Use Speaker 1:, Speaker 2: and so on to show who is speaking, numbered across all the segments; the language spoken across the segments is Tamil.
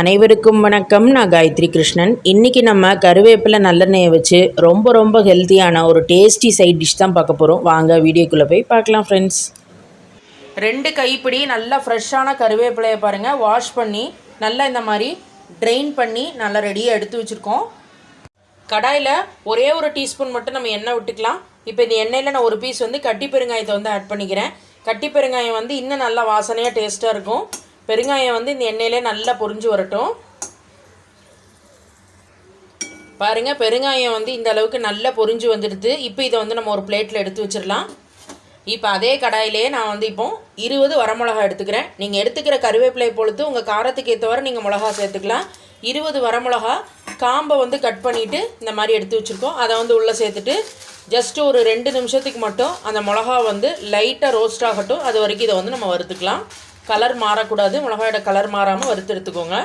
Speaker 1: அனைவருக்கும் வணக்கம். நான் காயத்ரி கிருஷ்ணன். இன்றைக்கி நம்ம கருவேப்பிலை நல்லெண்ணெயை வச்சு ரொம்ப ரொம்ப ஹெல்த்தியான ஒரு டேஸ்டி சைட் டிஷ் தான் பார்க்க போகிறோம் வாங்க வீடியோக்குள்ளே போய் பார்க்கலாம் ஃப்ரெண்ட்ஸ் ரெண்டு கைப்பிடி நல்லா ஃப்ரெஷ்ஷான கருவேப்பிலையை பாருங்கள் வாஷ் பண்ணி நல்லா இந்த மாதிரி ட்ரெயின் பண்ணி நல்லா ரெடியாக எடுத்து வச்சுருக்கோம். கடாயில் ஒரே ஒரு டீஸ்பூன் மட்டும் நம்ம எண்ணெய் விட்டுக்கலாம். இப்போ இந்த எண்ணெயில் நான் ஒரு பீஸ் வந்து கட்டி பெருங்காயத்தை வந்து ஆட் பண்ணிக்கிறேன். கட்டி பெருங்காயம் வந்து இன்னும் நல்லா வாசனையாக டேஸ்ட்டாக இருக்கும். பெருங்காயம் வந்து இந்த எண்ணெயிலே நல்லா பொரிஞ்சு வரட்டும். பாருங்கள் பெருங்காயம் வந்து இந்த அளவுக்கு நல்லா பொரிஞ்சு வந்துடுது. இப்போ இதை வந்து நம்ம ஒரு பிளேட்டில் எடுத்து வச்சிடலாம். இப்போ அதே கடாயிலே நான் வந்து இப்போ இருபது வரமிளகா எடுத்துக்கிறேன். நீங்கள் எடுத்துக்கிற கருவேப்பிலை பொழுது உங்கள் காரத்துக்கு ஏற்றவரை நீங்கள் மிளகா சேர்த்துக்கலாம். இருபது வரமிளகா காம்பை வந்து கட் பண்ணிவிட்டு இந்த மாதிரி எடுத்து வச்சுருக்கோம். அதை வந்து உள்ளே சேர்த்துட்டு ஜஸ்ட் ஒரு ரெண்டு நிமிஷத்துக்கு மட்டும் அந்த மிளகா வந்து லைட்டாக ரோஸ்ட் ஆகட்டும். அது வரைக்கும் இதை வந்து நம்ம வறுத்துக்கலாம். கலர் மாறக்கூடாது. மிளகாயோட கலர் மாறாமல் வறுத்து எடுத்துக்கோங்க.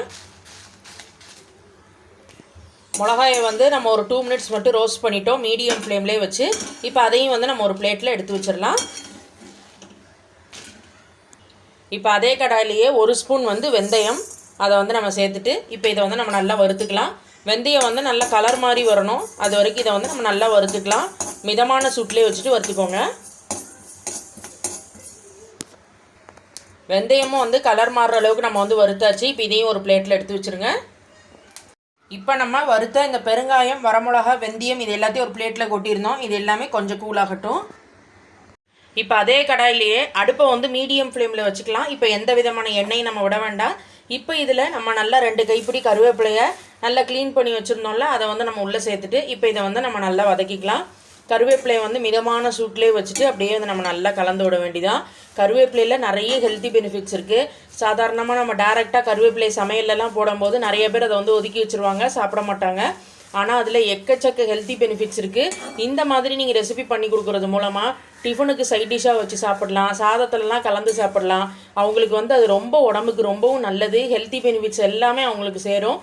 Speaker 1: மிளகாயை வந்து நம்ம ஒரு டூ மினிட்ஸ் மட்டும் ரோஸ்ட் பண்ணிட்டோம். மீடியம் ஃப்ளேம்லேயே வச்சு. இப்போ அதையும் வந்து நம்ம ஒரு பிளேட்டில் எடுத்து வச்சிடலாம். இப்போ அதே கடாயிலேயே ஒரு ஸ்பூன் வந்து வெந்தயம். அதை வந்து நம்ம சேர்த்துட்டு இப்போ இதை வந்து நம்ம நல்லா வறுத்துக்கலாம். வெந்தயம் வந்து நல்லா கலர் மாதிரி வரணும். அது வரைக்கும் இதை வந்து நம்ம நல்லா வறுத்துக்கலாம். மிதமான சூட்லேயே வச்சுட்டு வறுத்துக்கோங்க. வெந்தயமும் வந்து கலர் மாறுற அளவுக்கு நம்ம வந்து வறுத்தாச்சு. இப்போ இதையும் ஒரு பிளேட்டில் எடுத்து வச்சுருங்க. இப்போ நம்ம வறுத்த இந்த பெருங்காயம் வரமிளகா வெந்தயம் இது எல்லாத்தையும் ஒரு பிளேட்டில் கொட்டியிருந்தோம். இது எல்லாமே கொஞ்சம் கூலாகட்டும் இப்போ அதே கடாயிலேயே அடுப்பை வந்து மீடியம் ஃப்ளேமில் வச்சுக்கலாம். இப்போ எந்த விதமான எண்ணெயும் நம்ம விட வேண்டாம். இப்போ இதில் நம்ம நல்லா ரெண்டு கைப்பிடி கருவேப்பிலையை நல்லா க்ளீன் பண்ணி வச்சுருந்தோம்ல அதை வந்து நம்ம உள்ளே சேர்த்துட்டு இப்போ இதை வந்து நம்ம நல்லா வதக்கிக்கலாம். கருவேப்பிலையை வந்து மிதமான சூட்லேயே வச்சுட்டு அப்படியே வந்து நம்ம நல்லா கலந்து விட வேண்டிதான் கருவேப்பிலையில் நிறைய ஹெல்த்தி பெனிஃபிட்ஸ் இருக்குது சாதாரணமாக நம்ம டேரெக்டாக கருவேப்பிலை சமையல்லலாம் போடும்போது நிறைய பேர் அதை வந்து ஒதுக்கி வச்சுருவாங்க சாப்பிட மாட்டாங்க. ஆனால் அதில் எக்கச்சக்க ஹெல்த்தி பெனிஃபிட்ஸ் இருக்குது இந்த மாதிரி நீங்கள் ரெசிபி பண்ணி கொடுக்குறது மூலமாக டிஃபனுக்கு சைட் டிஷ்ஷாக வச்சு சாப்பிடலாம் சாதத்துலலாம் கலந்து சாப்பிடலாம். அவங்களுக்கு வந்து அது ரொம்ப உடம்புக்கு ரொம்பவும் நல்லது. ஹெல்த்தி பெனிஃபிட்ஸ் எல்லாமே அவங்களுக்கு சேரும்.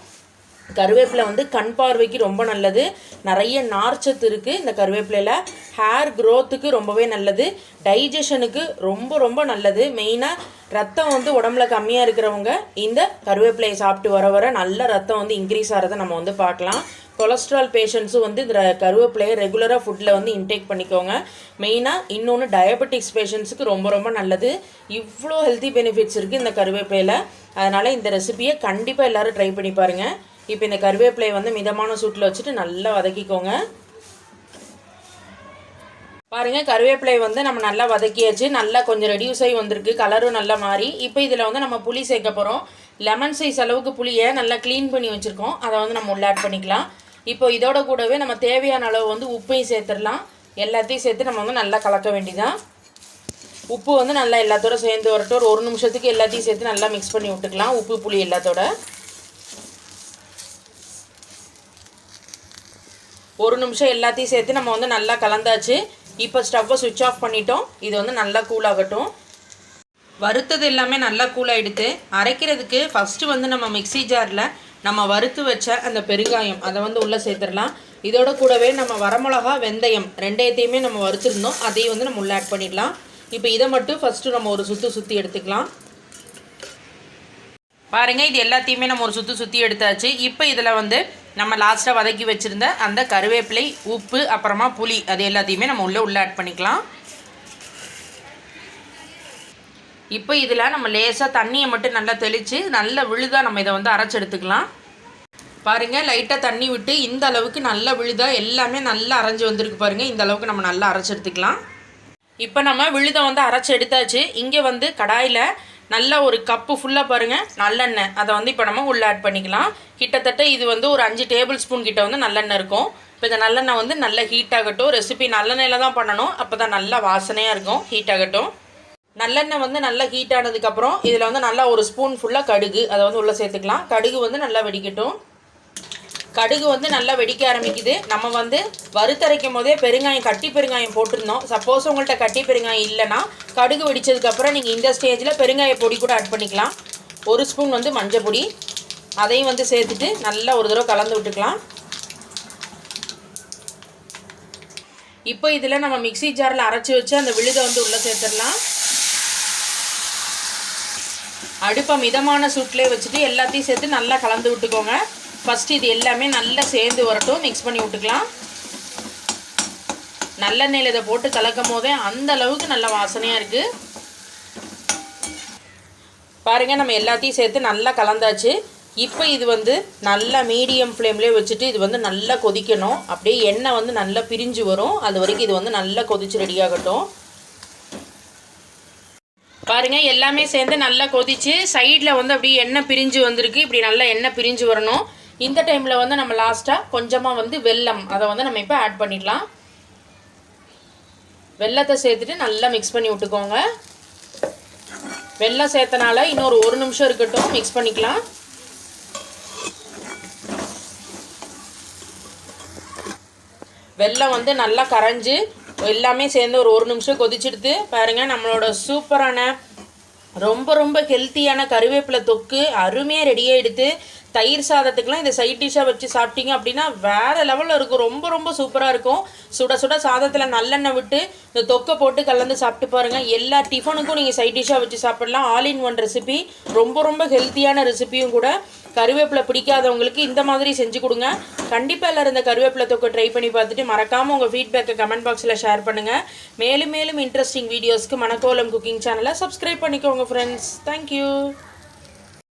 Speaker 1: கருவேப்பிலை வந்து கண் பார்வைக்கு ரொம்ப நல்லது. நிறைய நார்ச்சத்து இருக்குது இந்த கருவேப்பிலையில். ஹேர் க்ரோத்துக்கு ரொம்பவே நல்லது. டைஜஷனுக்கு ரொம்ப ரொம்ப நல்லது. மெயினாக ரத்தம் வந்து உடம்புல கம்மியாக இருக்கிறவங்க இந்த கருவேப்பிலையை சாப்பிட்டு வர வர நல்ல ரத்தம் வந்து இன்க்ரீஸ் ஆகிறத நம்ம வந்து பார்க்கலாம். கொலஸ்ட்ரால் பேஷண்ட்ஸும் வந்து இந்த கருவேப்பிலையை ரெகுலராக ஃபுட்டில் வந்து இன்டேக் பண்ணிக்கோங்க. மெயினாக இன்னொன்று டயபெட்டிக்ஸ் பேஷண்ட்ஸுக்கு ரொம்ப ரொம்ப நல்லது. இவ்வளோ ஹெல்த்தி பெனிஃபிட்ஸ் இருக்குது இந்த கருவேப்பிலையில். அதனால் இந்த ரெசிபியை கண்டிப்பாக எல்லோரும் ட்ரை பண்ணி பாருங்கள் இப்போ இந்த கருவேப்பிலையை வந்து மிதமான சூட்டில் வச்சுட்டு நல்லா வதக்கிக்கோங்க. பாருங்கள் கருவேப்பிலை வந்து நம்ம நல்லா வதக்கியாச்சு. நல்லா கொஞ்சம் ரெடியூஸ் ஆகி வந்திருக்கு. கலரும் நல்லா மாறி. இப்போ இதில் வந்து நம்ம புளி சேர்க்க போகிறோம் லெமன் சைஸ் அளவுக்கு புளியை நல்லா க்ளீன் பண்ணி வச்சுருக்கோம். அதை வந்து நம்ம உள்ள ஆட் பண்ணிக்கலாம். இப்போ இதோட கூடவே நம்ம தேவையான அளவு வந்து உப்பையும் சேர்த்துடலாம். எல்லாத்தையும் சேர்த்து நம்ம வந்து நல்லா கலக்க வேண்டிதான். உப்பு வந்து நல்லா எல்லாத்தோட சேர்ந்து வரட்டும். ஒரு ஒரு நிமிஷத்துக்கு எல்லாத்தையும் சேர்த்து நல்லா மிக்ஸ் பண்ணி விட்டுக்கலாம். உப்பு புளி எல்லாத்தோட. ஒரு நிமிஷம் எல்லாத்தையும் சேர்த்து நம்ம வந்து நல்லா கலந்தாச்சு. இப்போ ஸ்டவ்வை சுவிட்ச் ஆஃப் பண்ணிட்டோம். இது வந்து நல்லா கூல் ஆகட்டும். வறுத்தது எல்லாமே நல்லா கூல் ஆகிடுத்து அரைக்கிறதுக்கு ஃபஸ்ட்டு வந்து நம்ம மிக்சி ஜாரில் நம்ம வறுத்து வச்ச அந்த பெருங்காயம் அதை வந்து உள்ளே சேர்த்துடலாம். இதோட கூடவே நம்ம வரமிளகா வெந்தயம் ரெண்டையத்தையுமே நம்ம வறுத்துருந்தோம். அதையும் வந்து நம்ம உள்ளே ஆட் பண்ணிடலாம். இப்போ இதை மட்டும் ஃபஸ்ட்டு நம்ம ஒரு சுற்று சுற்றி எடுத்துக்கலாம். பாருங்கள் இது எல்லாத்தையுமே நம்ம ஒரு சுற்று சுற்றி எடுத்தாச்சு. இப்போ இதில் வந்து நம்ம லாஸ்ட்டாக வதக்கி வச்சுருந்த அந்த கருவேப்பிலை உப்பு அப்புறமா புளி அது எல்லாத்தையுமே நம்ம உள்ளே உள்ளே ஆட் பண்ணிக்கலாம். இப்போ இதில் நம்ம லேசாக தண்ணியை மட்டும் நல்லா தெளித்து நல்ல விழுதாக நம்ம இதை வந்து அரைச்சி எடுத்துக்கலாம். பாருங்கள் லைட்டாக தண்ணி விட்டு இந்த அளவுக்கு நல்ல விழுதாக எல்லாமே நல்லா அரைஞ்சி வந்திருக்கு பாருங்கள் இந்த அளவுக்கு நம்ம நல்லா அரைச்சி எடுத்துக்கலாம். இப்போ நம்ம விழுதை வந்து அரைச்சி எடுத்தாச்சு. இங்கே வந்து கடாயில் நல்ல ஒரு கப்பு ஃபுல்லாக பாருங்கள் நல்லெண்ணெய். அதை வந்து இப்போ நம்ம உள்ளே ஆட் பண்ணிக்கலாம். கிட்டத்தட்ட இது வந்து ஒரு அஞ்சு டேபிள் ஸ்பூன் கிட்ட வந்து நல்லெண்ணெய் இருக்கும். இப்போ இந்த நல்லெண்ணெய் வந்து நல்ல ஹீட் ஆகட்டும். ரெசிபி நல்லெண்ணெயில் தான் பண்ணணும். அப்போ தான் நல்லா வாசனையாக இருக்கும் ஹீட் ஆகட்டும். நல்லெண்ணெய் வந்து நல்லா ஹீட் ஆனதுக்கப்புறம் இதில் வந்து நல்லா ஒரு ஸ்பூன் ஃபுல்லாக கடுகு அதை வந்து உள்ளே சேர்த்துக்கலாம். கடுகு வந்து நல்லா வெடிக்கட்டும். கடுகு வந்து நல்லா வெடிக்க ஆரம்பிக்குது. நம்ம வந்து வறுத்தரைக்கும் போதே பெருங்காயம் கட்டி பெருங்காயம் போட்டிருந்தோம். சப்போஸ் உங்கள்கிட்ட கட்டி பெருங்காயம் இல்லைன்னா கடுகு வெடித்ததுக்கப்புறம் நீங்கள் இந்த ஸ்டேஜில் பெருங்காய பொடி கூட ஆட் பண்ணிக்கலாம். ஒரு ஸ்பூன் வந்து மஞ்சள் பொடி. அதையும் வந்து சேர்த்துட்டு நல்லா ஒரு தடவை கலந்து விட்டுக்கலாம். இப்போ இதில் நம்ம மிக்சி ஜாரில் அரைச்சி வச்சு அந்த விழுதை வந்து உள்ளே சேர்த்துடலாம். அடுப்பை மிதமான சூட்லேயே வச்சுட்டு எல்லாத்தையும் சேர்த்து நல்லா கலந்து விட்டுக்கோங்க. ஃபஸ்ட்டு இது எல்லாமே நல்லா சேர்ந்து வரட்டும். மிக்ஸ் பண்ணி விட்டுக்கலாம். நல்லெண்ணெயில் இதை போட்டு கலக்கும் போதே அந்த அளவுக்கு நல்ல வாசனையாக இருக்குது பாருங்கள் நம்ம எல்லாத்தையும் சேர்த்து நல்லா கலந்தாச்சு. இப்போ இது வந்து நல்லா மீடியம் ஃப்ளேம்லேயே வச்சுட்டு இது வந்து நல்லா கொதிக்கணும். அப்படியே எண்ணெய் வந்து நல்லா பிரிஞ்சு வரும். அது வரைக்கும் இது வந்து நல்லா கொதிச்சு ரெடியாகட்டும் பாருங்க எல்லாமே சேர்ந்து நல்லா கொதிச்சு சைடில் வந்து அப்படியே எண்ணெய் பிரிஞ்சு வந்திருக்கு. இப்படி நல்லா எண்ணெய் பிரிஞ்சு வரணும். இந்த டைமில் வந்து நம்ம லாஸ்ட்டாக கொஞ்சமாக வந்து வெல்லம் அதை வந்து நம்ம இப்போ ஆட் பண்ணிடலாம். வெல்லத்தை சேர்த்துட்டு நல்லா மிக்ஸ் பண்ணி விட்டுக்கோங்க. வெல்லம் சேர்த்தனால இன்னொரு ஒரு நிமிஷம் இருக்கட்டும் மிக்ஸ் பண்ணிக்கலாம். வெல்லம் வந்து நல்லா கரைஞ்சி எல்லாமே சேர்ந்து ஒரு ஒரு நிமிஷம் கொதிச்சுடுத்து பாருங்கள் நம்மளோட சூப்பரான ரொம்ப ரொம்ப ஹெல்த்தியான கருவேப்பிலை தொக்கு அருமையாக ரெடி ஆகிடுது தயிர் சாதத்துக்குலாம் இந்த சைட் டிஷ்ஷாக வச்சு சாப்பிட்டீங்க அப்படின்னா வேறு லெவலில் இருக்கும். ரொம்ப ரொம்ப சூப்பராக இருக்கும். சுட சுட சாதத்தில் நல்லெண்ணெய் விட்டு இந்த தொக்கை போட்டு கலந்து சாப்பிட்டு பாருங்கள் எல்லா டிஃபனுக்கும் நீங்கள் சைட் டிஷ்ஷாக வச்சு சாப்பிடலாம். ஆல் இன் ஒன் ரெசிபி ரொம்ப ரொம்ப ஹெல்த்தியான ரெசிபியும் கூட கருவேப்பிலை பிடிக்காதவங்களுக்கு இந்த மாதிரி செஞ்சு கொடுங்க. கண்டிப்பாக எல்லோரும் இந்த கருவேப்பிலை தொக்கை ட்ரை பண்ணி பார்த்துட்டு மறக்காமல் உங்கள் ஃபீட்பேக்கை கமெண்ட் பாக்ஸில் ஷேர் பண்ணுங்கள் மேலும் மேலும் இன்ட்ரெஸ்டிங் வீடியோஸ்க்கு மணக்கோலம் குக்கிங் சேனலை சப்ஸ்கிரைப் பண்ணிக்கோங்க ஃப்ரெண்ட்ஸ் தேங்க்யூ